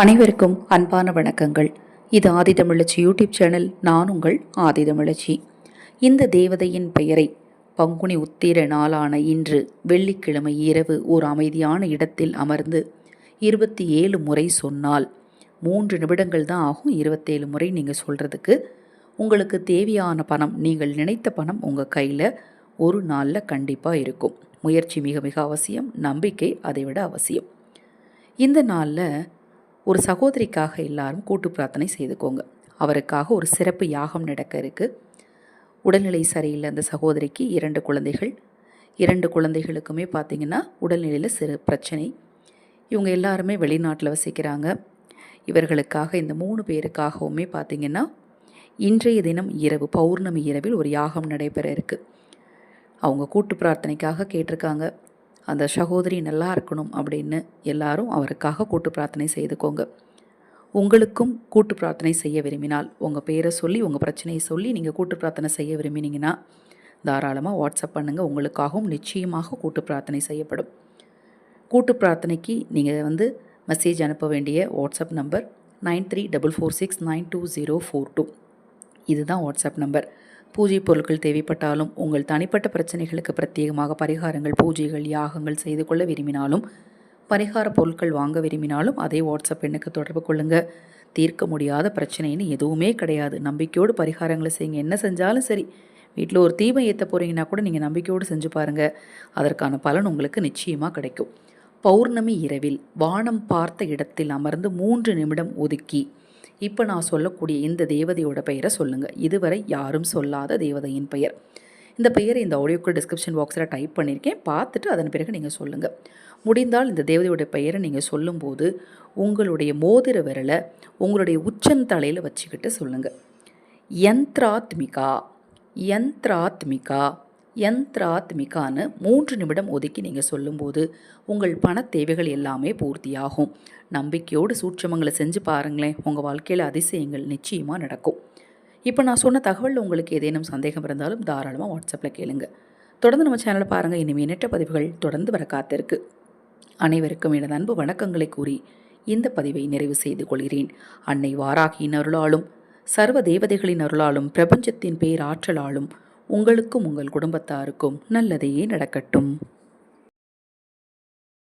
அனைவருக்கும் அன்பான வணக்கங்கள். இது ஆதிதமிழச்சி யூடியூப் சேனல் நான் உங்கள் ஆதிதமிழச்சி இந்த தேவதையின் பெயரை பங்குனி உத்திர நாளான இன்று வெள்ளிக்கிழமை இரவு ஒரு அமைதியான இடத்தில் அமர்ந்து இருபத்தி ஏழு முறை சொன்னால் மூன்று நிமிடங்கள் தான் ஆகும் இருபத்தேழு முறை நீங்கள் சொல்கிறதுக்கு உங்களுக்கு தேவையான பணம் நீங்கள் நினைத்த பணம் உங்கள் கையில் ஒரு நாளில் கண்டிப்பாக இருக்கும். முயற்சி மிக மிக அவசியம் நம்பிக்கை அதை விட அவசியம். இந்த நாளில் ஒரு சகோதரிக்காக எல்லாரும் கூட்டு பிரார்த்தனை செய்துக்கோங்க. அவருக்காக ஒரு சிறப்பு யாகம் நடக்க இருக்குது உடல்நிலை சரியில்லை அந்த சகோதரிக்கு இரண்டு குழந்தைகள். இரண்டு குழந்தைகளுக்குமே பார்த்திங்கன்னா உடல்நிலையில் சிறு பிரச்சனை. இவங்க எல்லாருமே வெளிநாட்டில் வசிக்கிறாங்க. இவர்களுக்காக இந்த மூணு பேருக்காகவுமே பார்த்திங்கன்னா இன்றைய தினம் இரவு பௌர்ணமி இரவில் ஒரு யாகம் நடைபெற இருக்குது அவங்க கூட்டு பிரார்த்தனைக்காக கேட்டிருக்காங்க. அந்த சகோதரி நல்லா இருக்கணும் அப்படின்னு எல்லாரும் அவருக்காக கூட்டு பிரார்த்தனை செய்துக்கோங்க. உங்களுக்கும் கூட்டு பிரார்த்தனை செய்ய விரும்பினால் உங்கள் பேரை சொல்லி உங்கள் பிரச்சனையை சொல்லி நீங்கள் கூட்டு பிரார்த்தனை செய்ய விரும்பினீங்கன்னா தாராளமாக வாட்ஸ்அப் பண்ணுங்கள் உங்களுக்காகவும் நிச்சயமாக கூட்டு பிரார்த்தனை செய்யப்படும். கூட்டு பிரார்த்தனைக்கு நீங்கள் வந்து மெசேஜ் அனுப்ப வேண்டிய WhatsApp number nine three double four six nine two zero four two. இதுதான் வாட்ஸ்அப் நம்பர். பூஜை பொருட்கள் தேவைப்பட்டாலும் உங்கள் தனிப்பட்ட பிரச்சனைகளுக்கு பிரத்யேகமாக பரிகாரங்கள் பூஜைகள் யாகங்கள் செய்து கொள்ள விரும்பினாலும் பரிகார பொருட்கள் வாங்க விரும்பினாலும் அதே வாட்ஸ்அப் எண்ணுக்கு தொடர்பு கொள்ளுங்கள் தீர்க்க முடியாத பிரச்சனைன்னு எதுவுமே கிடையாது. நம்பிக்கையோடு பரிகாரங்களை செய்யுங்க. என்ன செஞ்சாலும் சரி. வீட்டில் ஒரு தீபம் ஏற்ற போகிறீங்கன்னா கூட நீங்கள் நம்பிக்கையோடு செஞ்சு பாருங்கள் அதற்கான பலன் உங்களுக்கு நிச்சயமாக கிடைக்கும். பௌர்ணமி இரவில் வானம் பார்த்த இடத்தில் அமர்ந்து மூன்று நிமிடம் ஒதுக்கி இப்போ நான் சொல்லக்கூடிய இந்த தேவதையோட பெயரை சொல்லுங்கள் இதுவரை யாரும் சொல்லாத தேவதையின் பெயர். இந்த பெயரை இந்த ஆடியோக்கு டிஸ்கிரிப்ஷன் பாக்ஸில் டைப் பண்ணியிருக்கேன் பார்த்துட்டு அதன் பிறகு நீங்கள் சொல்லுங்கள் முடிந்தால் இந்த தேவதையோட பெயரை நீங்கள் சொல்லும்போது உங்களுடைய மோதிர விரலை உங்களுடைய உச்சந்தலையில் வச்சுக்கிட்டு சொல்லுங்கள் யந்த்ராத்மிகா யந்த்ராத்மிகா யந்திராத்மிகான்னு மூன்று நிமிடம் ஒதுக்கி நீங்கள் சொல்லும்போது உங்கள் பண தேவைகள் எல்லாமே பூர்த்தியாகும். நம்பிக்கையோடு சூட்சமங்களை செஞ்சு பாருங்களேன் உங்கள் வாழ்க்கையில் அதிசயங்கள் நிச்சயமாக நடக்கும். இப்போ நான் சொன்ன தகவல் உங்களுக்கு ஏதேனும் சந்தேகம் இருந்தாலும் தாராளமாக வாட்ஸ்அப்பில் கேளுங்க. தொடர்ந்து நம்ம சேனலை பாருங்கள் இனிமேல் நெட்ட பதிவுகள் தொடர்ந்து வர காத்திருக்கு. அனைவருக்கும் எனது அன்பு வணக்கங்களை கூறி இந்த பதிவை நிறைவு செய்து கொள்கிறேன். அன்னை வாராகியின் அருளாலும் சர்வ தேவதைகளின் அருளாலும் பிரபஞ்சத்தின் பேராற்றலாலும் உங்களுக்கும் உங்கள் குடும்பத்தாருக்கும் நல்லதையே நடக்கட்டும்.